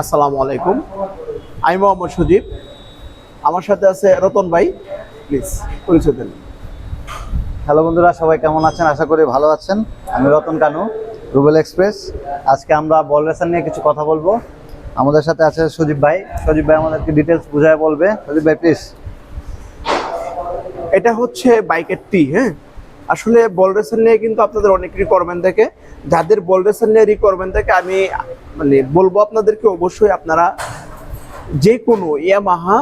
আসসালামু আলাইকুম। আমি মোহাম্মদ সুদীপ। আমার সাথে আছে রতন ভাই। প্লিজ পরিচয় দেন। হ্যালো বন্ধুরা সবাই কেমন আছেন? আশা করি ভালো আছেন। আমি রতন কানু রুবেল এক্সপ্রেস। আজকে আমরা বল রেসার নিয়ে কিছু কথা বলব। আমাদের সাথে আছে সুদীপ ভাই। সুদীপ ভাই আমাদেরকে ডিটেলস বুঝায় বলবে। সুদীপ ভাই প্লিজ এটা হচ্ছে বাইকের টি হ্যাঁ? আসলে বল রেসার নিয়ে কিন্তু আপনাদের অনেক রিকোয়ারমেন্ট থাকে। যাদের বল রেসার নিয়ে রিকোয়ারমেন্ট থাকে, আমি মানে বলব আপনাদেরকে অবশ্যই আপনারা যে কোনো ইয়ামাহা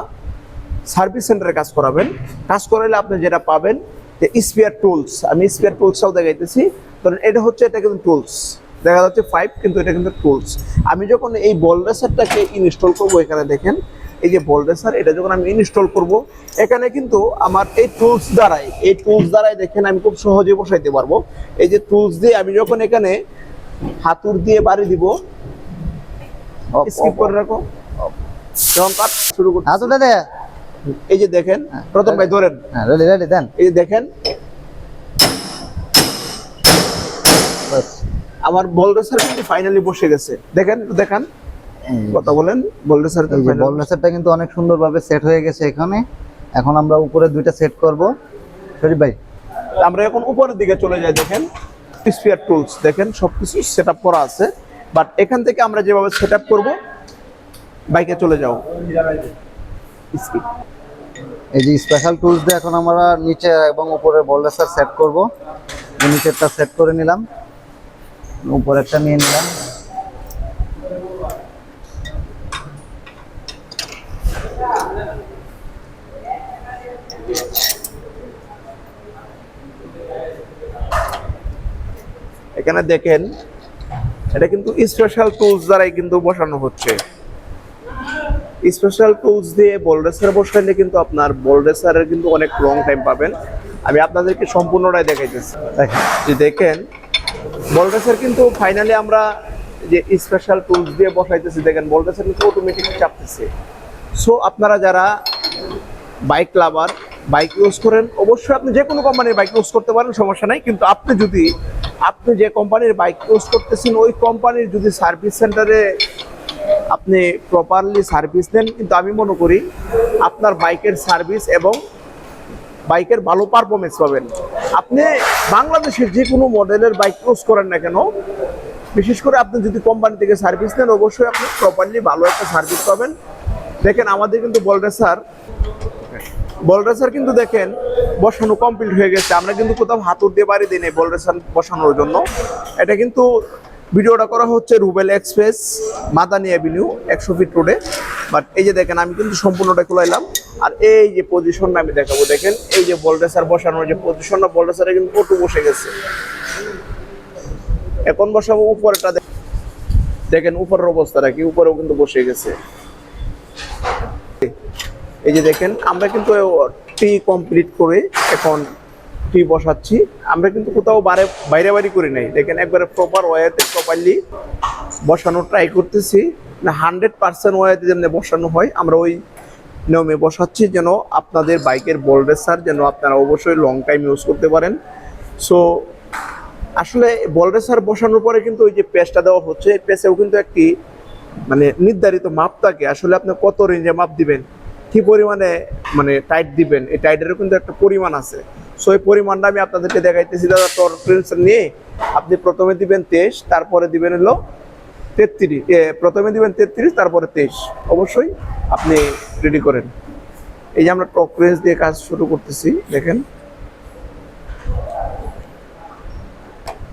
সার্ভিস সেন্টারে কাজ করাবেন। কাজ করালে আপনি যেটা পাবেন, যে স্পিয়ার টুলস আমি স্পিয়ার টুলসটাও দেখাইতেছি। কারণ এটা হচ্ছে, এটা কিন্তু টুলস দেখা যাচ্ছে ফাইভ কিন্তু এটা কিন্তু টুলস আমি যখন এই বল রেসারটাকে ইনস্টল করব, এখানে দেখেন এই যে বল রেসার এটা যখন আমি ইনস্টল করব এখানে কিন্তু আমার এই টুলস দ্বারাই এই টুলস দ্বারাই দেখেন আমি খুব সহজে বসাইতে পারব। এই যে টুলস দিয়ে আমি যখন এখানে হাতুর দিয়ে বাড়ি দিব স্কিপ করে রাখো। যখন কাজ শুরু করতে হাত উঠে দে। এই যে দেখেন প্রথম ভাই ধরেন। হ্যাঁ রেডি রেডি দেন। এই যে দেখেন। বাস। আমার বল রেসার কিন্তু ফাইনালি বসে গেছে। দেখেন দেখান। কথা বলেন বল রেসার এই যে বল রেসারটা কিন্তু অনেক সুন্দরভাবে সেট হয়ে গেছে এখানে। এখন আমরা উপরে দুইটা সেট করব। সুদীপ ভাই। আমরা এখন উপরের দিকে চলে যাই দেখেন। স্পিয়ার টুলস দেখেন সবকিছু সেট আপ করা আছে। বাট এখান থেকে আমরা যেভাবে সেট আপ করব বাইকে চলে যাও। এই যে স্পেশাল টুলস দিয়ে এখন আমরা নিচে এবং উপরে বল রেসার সেট করব। নিচেরটা সেট করে নিলাম। উপরেরটা নিয়ে নিলাম। এখানে দেখেন, এটা কিন্তু স্পেশাল টুলস দ্বারাই কিন্তু বসানো হচ্ছে। স্পেশাল টুলস দিয়ে বল রেসার বসাইলে কিন্তু আপনার বল রেসারের কিন্তু অনেক লং টাইম পাবেন। আমি আপনাদেরকে সম্পূর্ণটাই দেখাইতেছি। দেখেন দেখেন বল রেসার কিন্তু ফাইনালি আমরা যে স্পেশাল টুলস দিয়ে বসাইতেছি, দেখেন বল রেসার কিন্তু অটোমেটিক চাপতেছে। সো আপনারা যারা বাইক লাভার বাইক ইউজ করেন, অবশ্যই আপনি যে কোনো কোম্পানির বাইক ইউজ করতে পারেন, সমস্যা নাই। কিন্তু আপনি যদি আপনি যে কোম্পানির বাইক ইউজ করতেছেন, ওই কোম্পানির যদি সার্ভিস সেন্টারে আপনি প্রপারলি সার্ভিস নেন, কিন্তু আমি মনে করি আপনার বাইকের সার্ভিস এবং বাইকের ভালো পারফরমেন্স পাবেন। আপনি বাংলাদেশের যে কোনো মডেলের বাইক ইউজ করেন না কেন, বিশেষ করে আপনি যদি কোম্পানি থেকে সার্ভিস নেন, অবশ্যই আপনি প্রপারলি ভালো একটা সার্ভিস পাবেন। দেখেন, আমাদের কিন্তু বলরেসার কিন্তু দেখেন, বসানো কমপ্লিট হয়ে গেছে। আমরা কিন্তু কোথাও হাতুর দিয়ে বাড়ি দিই বলরেসার বসানোর জন্য। এটা কিন্তু ভিডিওটা করা হচ্ছে রুবেল এক্সপ্রেস, মাদানি অ্যাভিনিউ একশো ফিট রোডে। বাট এই যে দেখেন, আমি কিন্তু সম্পূর্ণটা খোলাইলাম। আর এই যে পজিশনটা আমি দেখাবো, দেখেন, এই যে বলরেসার বসানোর যে পজিশনটা বলরেসারে কিন্তু কটু বসে গেছে। এখন বসাবো উপরেটা দেখ- দেখেন, উপরের অবস্থাটা কি? উপরেও কিন্তু বসে গেছে। এই যে দেখেন, আমরা কিন্তু টি কমপ্লিট করে এখন টি বসাচ্ছি। আমরা কিন্তু কোথাও বাইরে বাইরে বাড়ি করি নাই। দেখেন, একবারে প্রপার ওয়েতে প্রপারলি বসানো ট্রাই করতেছি। না হান্ড্রেড পার্সেন্ট ওয়েতে যেমনি বসানো হয়, আমরা ওই নিয়মে বসাচ্ছি যেন আপনাদের বাইকের বল রেসার যেন আপনারা অবশ্যই লং টাইম ইউজ করতে পারেন। সো আসলে বল রেসার বসানোর পরে কিন্তু ওই যে পেস্টটা দেওয়া হচ্ছে, এই পেসেও কিন্তু একটি মানে নির্ধারিত মাপ থাকে। আসলে আপনি কত রেঞ্জে মাপ দিবেন? কি পরিমাণে মানে টাইট দিবেন? এই টাইটেরও কিন্তু একটা পরিমাণ আছে। সো এই পরিমাণটা আমি আপনাদেরকে দেখাইতেছি দাদা টর্ক নিয়ে। আপনি প্রথমে দিবেন তেইশ, তারপরে দিবেন হলো তেত্রিশ। প্রথমে দিবেন তেত্রিশ, তারপরে তেইশ। অবশ্যই আপনি রেডি করেন। এই যে আমরা টক রেঞ্জ দিয়ে কাজ শুরু করতেছি, দেখেন।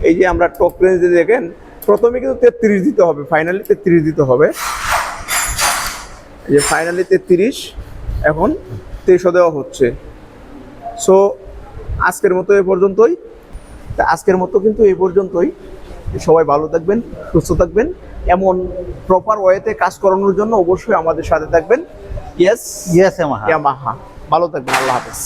এই যে আমরা টক রেঞ্জ দিয়ে দেখেন, প্রথমে কিন্তু তেত্রিশ দিতে হবে ফাইনালি তেত্রিশ দিতে হবে। এই যে ফাইনালি তেত্রিশ এখন তেইশও দেওয়া হচ্ছে। সো আজকের মতো এ পর্যন্তই। তা আজকের মতো কিন্তু এ পর্যন্তই। সবাই ভালো থাকবেন সুস্থ থাকবেন। এমন প্রপার ওয়েতে কাজ করানোর জন্য অবশ্যই আমাদের সাথে থাকবেন। ইয়েস ইয়েস ইয়ামাহা ভালো থাকবেন আল্লাহ হাফেজ.